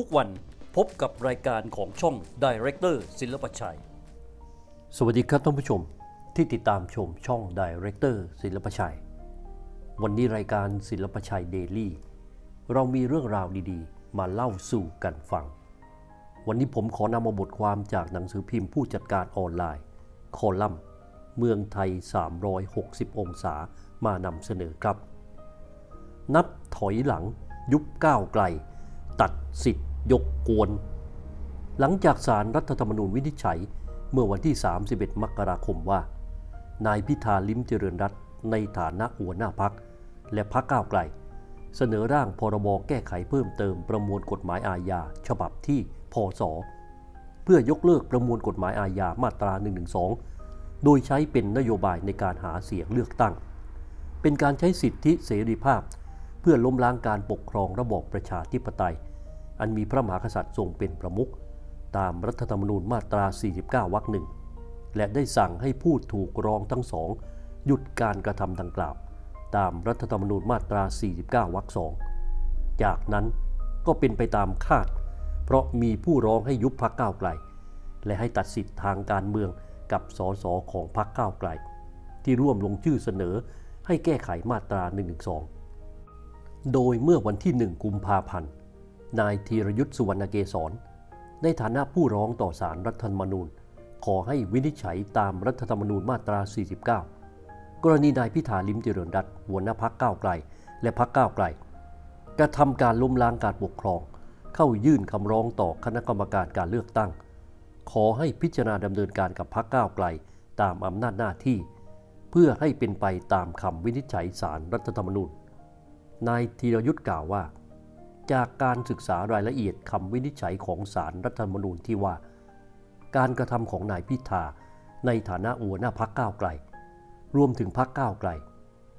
ทุกวันพบกับรายการของช่อง Director ศิลปชัย สวัสดีครับท่านผู้ชมที่ติดตามชมช่อง Director ศิลปชัย วันนี้รายการศิลปชัยเดลี่เรามีเรื่องราวดีๆ มาเล่าสู่กันฟัง วันนี้ผมขอนำมาบทความจากหนังสือพิมพ์ผู้จัดการออนไลน์ คอลัมน์ เมืองไทย 360 องศามานำเสนอครับ นับถอยหลังยุบก้าวไกล ตัดสิทธิ ยกกวนหลังจากสารรัฐธรรมนูญวินิจฉัยเมื่อวันที่ 31 มกราคมว่า นายพิธาลิ้มเจริญรัตในฐานะหัวหน้าพัก และพักก้าวไกล เสนอร่างพรบแก้ไขเพิ่มเติมประมวลกฎหมายอาญาฉบับที่พศเพื่อยกเลิกประมวลกฎหมายอาญามาตรา 112 โดยใช้เป็นนโยบายในการหาเสียงเลือกตั้ง เป็นการใช้สิทธิเสรีภาพ เพื่อล้มล้างการปกครองระบอบประชาธิปไตย อันมีพระมหากษัตริย์ทรงเป็นประมุขตามรัฐธรรมนูญมาตรา 49 วรรคหนึ่งและได้สั่งให้ผู้ถูกร้องทั้งสองหยุดการกระทำดังกล่าว ตามรัฐธรรมนูญมาตรา 49 วรรคสองจากนั้นก็เป็นไปตามคาด เพราะมีผู้ร้องให้ยุบพักก้าวไกล และให้ตัดสิทธิ์ทางการเมืองกับสสของพักก้าวไกล ที่ร่วมลงชื่อเสนอให้แก้ไขมาตรา112 โดยเมื่อวันที่ 1 กุมภาพันธ์ นายธีรยุทธ์สุวรรณเกษรในฐานะผู้ร้องต่อสารรัฐธรรมนูญ ขอให้วินิจฉัยตามรัฐธรรมนูญมาตรา 49 กรณีนายพิธาลิมเจริญรัตหัวหน้าพักก้าวไกล และพักก้าวไกล กระทำการล้มล้างการปกครอง เข้ายื่นคำร้องต่อคณะกรรมการการเลือกตั้ง ขอให้พิจารณาดำเนินการกับพักก้าวไกล ตามอำนาจหน้าที่ เพื่อให้เป็นไปตามคำวินิจฉัยสารรัฐธรรมนูญ นายธีรยุทธ์กล่าวว่า จากการศึกษารายละเอียดคำวินิจฉัยของสารรัฐธรรมนูญที่ว่า การกระทำของนายพิธาในฐานะหัวหน้าพักก้าวไกล รวมถึงพักก้าวไกล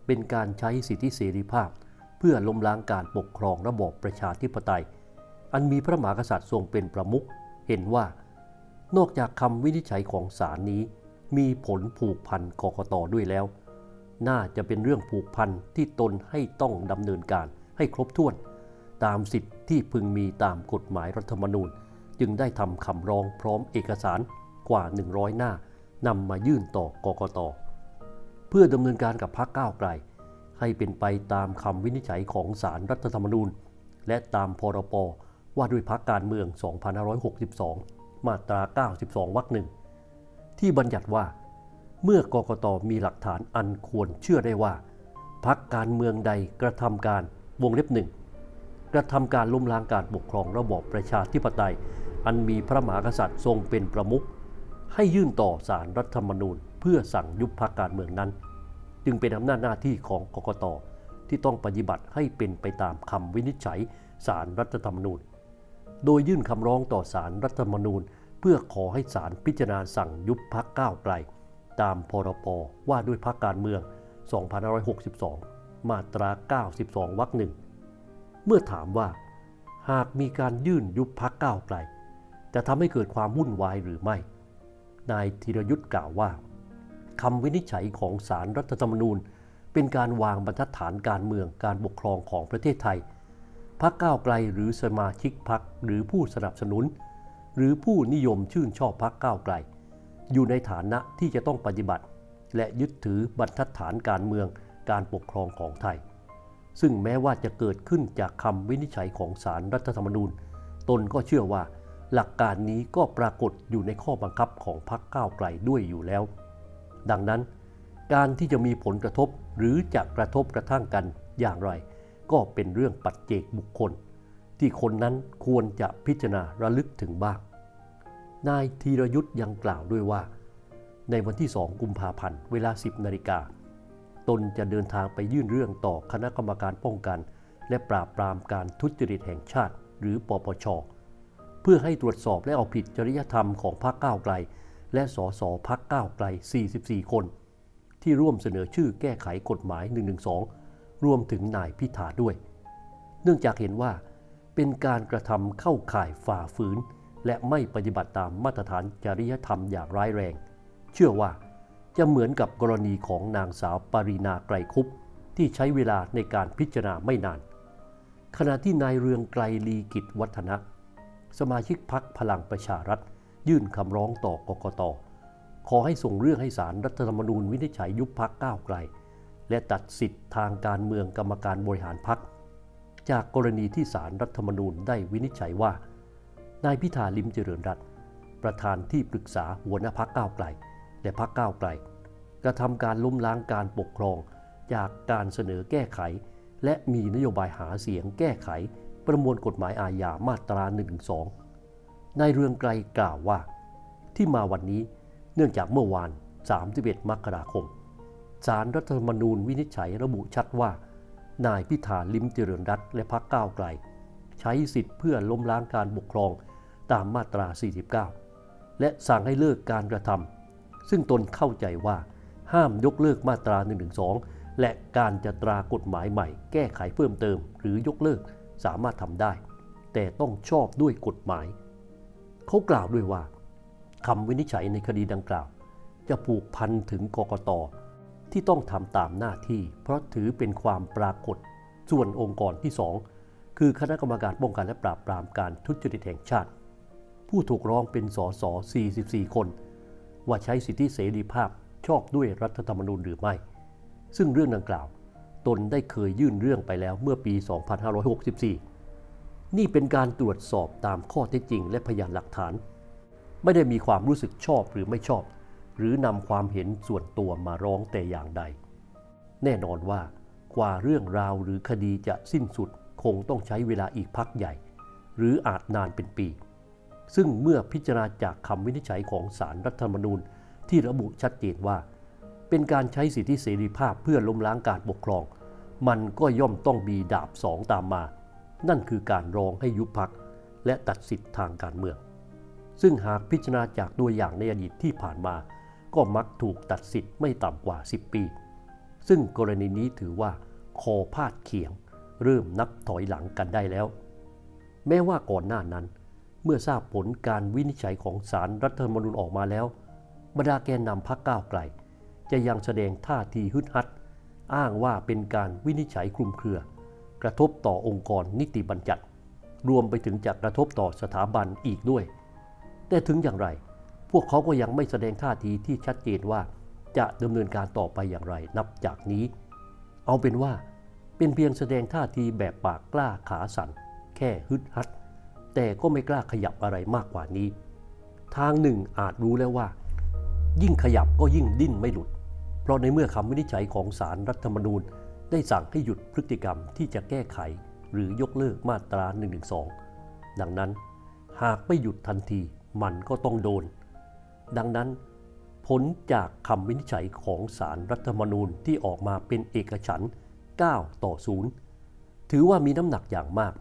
เป็นการใช้สิทธิเสรีภาพ เพื่อล้มล้างการปกครองระบอบประชาธิปไตย อันมีพระมหากษัตริย์ทรงเป็นประมุขเห็นว่า นอกจากคำวินิจฉัยของศาลนี้ มีผลผูกพันกกตด้วยแล้ว น่าจะเป็นเรื่องผูกพันที่ตนให้ต้องดำเนินการให้ครบถ้วน ตามสิทธิที่พึงมีตามกฎหมายรัฐธรรมนูญ จึงได้ทำคำร้องพร้อมเอกสารกว่า 100 หน้านำมายื่นต่อกกต เพื่อดำเนินการกับพรรคก้าวไกล ให้เป็นไปตามคำวินิจฉัยของศาลรัฐธรรมนูญ และตามพรปว่าด้วยพรรคการเมือง 2562 มาตรา 92 วรรคหนึ่งที่บัญญัติว่า เมื่อกกตมีหลักฐานอันควรเชื่อได้ว่าพรรคการเมืองใดกระทำการวงเล็บหนึ่ง กระทำการล้มล้างการปกครองระบอบประชาธิปไตย อันมีพระมหากษัตริย์ทรงเป็นประมุขให้ยื่นต่อสารรัฐธรรมนูญ เพื่อสั่งยุบพรรคการเมืองนั้น จึงเป็นอำนาจหน้าที่ของกกตที่ต้องปฏิบัติให้เป็นไปตามคำวินิจฉัยสารรัฐธรรมนูญ โดยยื่นคำร้องต่อสารรัฐธรรมนูญ เพื่อขอให้ศาลพิจารณาสั่งยุบพรรคก้าวไกล ตามพรปว่าด้วยพรรคการเมือง 2562 มาตรา 92 วรรคหนึ่ง เมื่อถามว่า หากมีการยื่นยุบพักก้าวไกล จะทำให้เกิดความวุ่นวายหรือไม่ นายธีรยุทธ์กล่าวว่าคำวินิจฉัยของสารรัฐธรรมนูญ เป็นการวางบรรทัดฐานการเมืองการปกครองของประเทศไทยพักก้าวไกลหรือสมาชิกพักหรือผู้สนับสนุน หรือผู้นิยมชื่นชอบพักก้าวไกล อยู่ในฐานะที่จะต้องปฏิบัติ และยึดถือบรรทัดฐานการเมืองการปกครองของไทย ซึ่งแม้ว่าจะเกิดขึ้นจากคำวินิจฉัยของสารรัฐธรรมนูญ ตนก็เชื่อว่าหลักการนี้ก็ปรากฏอยู่ในข้อบังคับของพรรคก้าวไกลด้วยอยู่แล้ว ดังนั้น การที่จะมีผลกระทบหรือจะกระทบกระทั่งกันอย่างไร ก็เป็นเรื่องปัจเจกบุคคล ที่คนนั้นควรจะพิจารณาระลึกถึงบ้าง นายธีรยุทธ์ยังกล่าวด้วยว่า ในวันที่ 2 กุมภาพันธ์เวลา 10นาฬิกา ตนจะเดินทางไปยื่นเรื่องต่อคณะกรรมการป้องกัน และปราบปรามการทุจริตแห่งชาติ หรือปปช เพื่อให้ตรวจสอบและเอาผิดจริยธรรมของพรรคก้าวไกล และสสพักก้าวไกล 44 คน ที่ร่วมเสนอชื่อแก้ไขกฎหมาย 112 รวมถึงนายพิธาด้วย เนื่องจากเห็นว่า เป็นการกระทำเข้าข่ายฝ่าฝืน และไม่ปฏิบัติตามมาตรฐานจริยธรรมอย่างร้ายแรง เชื่อว่า จะเหมือนกับกรณีของนางสาวปารีนาไกรคุปที่ใช้เวลาในการพิจารณาไม่นาน ขณะที่นายเรืองไกรลีกิจวัฒนะ สมาชิกพักพลังประชารัฐ ยื่นคำร้องต่อกกต ขอให้ส่งเรื่องให้สารรัฐธรรมนูญวินิจฉัยยุบพักก้าวไกล และตัดสิทธิ์ทางการเมืองกรรมการบริหารพัก จากกรณีที่สารรัฐธรรมนูญได้วินิจฉัยว่า นายพิธาลิมเจริญรัตประธานที่ปรึกษาหัวหน้าพักก้าวไกล และพักก้าวไกลกระทำการล้มล้างการปกครอง จากการเสนอแก้ไข และมีนโยบายหาเสียงแก้ไขประมวลกฎหมายอาญามาตรา1นึนายเรืองไกรกล่าวว่า ที่มาวันนี้เนื่องจากเมื่อวาน 31 มกราคมสารรัฐธรรมนูญวินิจฉัยระบุชัดว่า นายพิธาลิมเจริญรัตและพรรคก้าวไกล ใช้สิทธิ์เพื่อล้มล้างการปกครองตามมาตรา 49 และสั่งให้เลิกการกระทำ ซึ่งตนเข้าใจว่าห้ามยกเลิกมาตรา 112 และการจะตรากฎหมายใหม่ แก้ไขเพิ่มเติม หรือยกเลิกสามารถทำได้ แต่ต้องชอบด้วยกฎหมาย เขากล่าวด้วยว่าคำวินิจฉัยในคดีดังกล่าว จะผูกพันถึงกกตที่ต้องทำตามหน้าที่ เพราะถือเป็นความปรากฏส่วนองค์กรที่ 2 คือคณะกรรมการป้องกันและปราบปรามการทุจริตแห่งชาติ ผู้ถูกร้องเป็นสส44 คน ว่าใช้สิทธิเสรีภาพชอบด้วยรัฐธรรมนูญหรือไม่ ซึ่งเรื่องดังกล่าว ตนได้เคยยื่นเรื่องไปแล้วเมื่อปี 2564 นี่เป็นการตรวจสอบตามข้อเท็จจริงและพยานหลักฐาน ไม่ได้มีความรู้สึกชอบหรือไม่ชอบ หรือนำความเห็นส่วนตัวมาร้องแต่อย่างใด แน่นอนว่ากว่าเรื่องราวหรือคดีจะสิ้นสุดคงต้องใช้เวลาอีกพักใหญ่ หรืออาจนานเป็นปี ซึ่งเมื่อพิจารณาจากคำวินิจฉัยของสารรัฐธรรมนูญ ที่ระบุชัดเจนว่า เป็นการใช้สิทธิเสรีภาพเพื่อล้มล้างการปกครอง มันก็ย่อมต้องมีดาบสองตามมา นั่นคือการร้องให้ยุบพักและตัดสิทธิทางการเมือง ซึ่งหากพิจารณาจากตัวอย่างในอดีตที่ผ่านมา ก็มักถูกตัดสิทธิ์ไม่ต่ำกว่า 10 ปี ซึ่งกรณีนี้ถือว่าคอพาดเขียง เริ่มนับถอยหลังกันได้แล้ว แม้ว่าก่อนหน้านั้น เมื่อทราบผลการวินิจฉัยของศาลรรัฐธรรมนูญออกมาแล้วบรรดาแกนนำพรรคก้าวไกล จะยังแสดงท่าทีฮึดฮัด อ้างว่าเป็นการวินิจฉัยคลุมเครือ กระทบต่อองค์กรนิติบัญญัติ รวมไปถึงจะกระทบต่อสถาบันอีกด้วย แต่ถึงอย่างไร พวกเขาก็ยังไม่แสดงท่าทีที่ชัดเจนว่าจะดำเนินการต่อไปอย่างไรนับจากนี้ เอาเป็นว่าเป็นเพียงแสดงท่าทีแบบปากกล้าขาสั่นแค่ฮึดฮัด แต่ก็ไม่กล้าขยับอะไรมากกว่านี้ ทางหนึ่งอาจรู้แล้วว่า ยิ่งขยับก็ยิ่งดิ้นไม่หลุด เพราะในเมื่อคำวินิจฉัยของศาลรรัฐธรรมนูญ ได้สั่งให้หยุดพฤติกรรมที่จะแก้ไข หรือยกเลิกมาตรา1นึดังนั้น หากไม่หยุดทันทีมันก็ต้องโดน ดังนั้นผลจากคำวินิจฉัยของศาลรรัฐธรรมนูญที่ออกมาเป็นเอกฉันท์9ต่อ 0 ถือว่ามีน้ำหนักอย่างมาก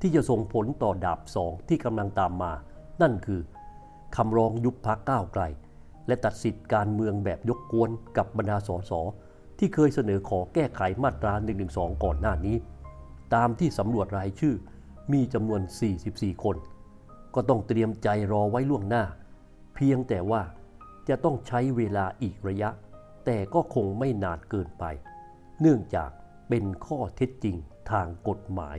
ที่จะส่งผลต่อดาบสองที่กำลังตามมา นั่นคือคำร้องยุบพักก้าวไกล และตัดสิทธิการเมืองแบบยกกวนกับบรรดาสสที่เคยเสนอขอแก้ไขมาตรา1นึก่อนหน้านี้ ตามที่สำรวจรายชื่อมีจำนวน 44 คน ก็ต้องเตรียมใจรอไว้ล่วงหน้า เพียงแต่ว่าจะต้องใช้เวลาอีกระยะ แต่ก็คงไม่นานเกินไป เนื่องจากเป็นข้อเท็จจริงทางกฎหมาย